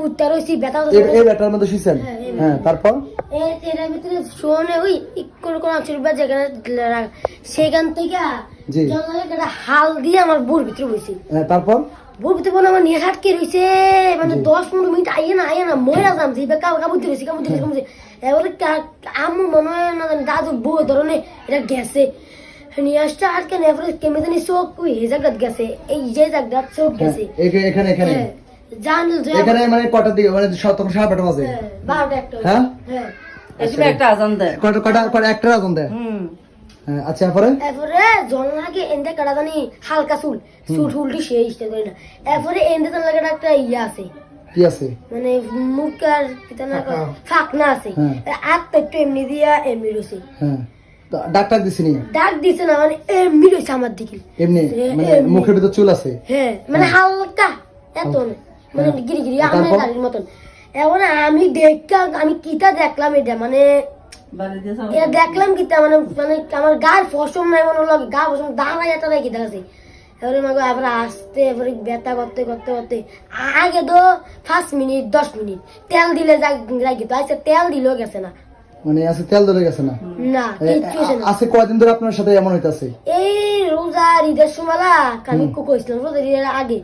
উঠতে রয়েছি ব্যথা এই ব্যাটার মধ্যে শুয়েছেন হ্যাঁ, হ্যাঁ তারপর? এটার ভিতরে শোনে ওই কোন কোন অংশের বা যেখানে সেখান থেকে। জঙ্গলে একটা হাল দিয়ে আমার বুর ভিতরে বসি হ্যাঁ, তারপর? বুর ভিতরে বলে আমার নিয়ে হাটকে রয়েছে মানে জি। দশ পনেরো মিনিট আইয়ে না আইয়ে না মরে যাম যে কাবুতে রয়েছি কাবুতে রয়েছি কাবুতে এবারে কা- আম্মু মনে হয় না দাদু বউ ধরনের এটা গেছে। নিয়ে আসছে আর কেন এবারে জানি চোখ ওই জায়গাত গেছে এই যে জায়গাত চোখ হ্যাঁ, গেছে। এখানে এখানে। এখানে মানে কটার দিকে? মানে তখন সাড়ে বারোটা বাজে। হ্যাঁ, একটা হ্যাঁ? হ্যাঁ। এসবে একটা আজান দেয়। কটা কটা কটা একটা রাজন দেয়? হ্যাঁ আচ্ছা এরপরে? এরপরে জন্নাকে এনতে কাটা জানি হালকা চুল। চুল টুলটি সেই ইস্তে করি না। এরপরে এনতে জানলা কাটা একটা ইয়ে আছে। কি আছে? মানে মুখ আর ফাঁকনা। আছে। হ্যাঁ। আর তো একটু এমনি দিয়া এমনি রয়েছে হ্যাঁ। ডাক্তার দিছিনি ডাক দিছে না মানে এমনি রয়েছে আমার দিকে। এমনি? হ্যাঁ, মানে মুখের ভিতর চুল আছে? হ্যাঁ মানে হালকা এত না মানে হ্যাঁ। গিরি গিরি আমার গাড়ির মতন। এখন আমি দেখা আমি কিতা দেখলাম এটা মানে এটা দেখলাম কিতা মানে মানে আমার ফসম নাই মনে হলো গা ফসম দাঁড়াই একটা নাই কিতা আছে এবারে মাগো আবার আসতে এবারে ব্যথা করতে করতে করতে আগে তো পাঁচ মিনিট দশ মিনিট তেল দিলে যাই তেল দিলেও গেছে না। মানে আছে তেল ধরে গেছে না? না আছে কয়দিন ধরে আপনার সাথে এমন হইতাছে? এই রোজা ঈদের সময় আমি কইছিলাম রোজা ঈদের আগে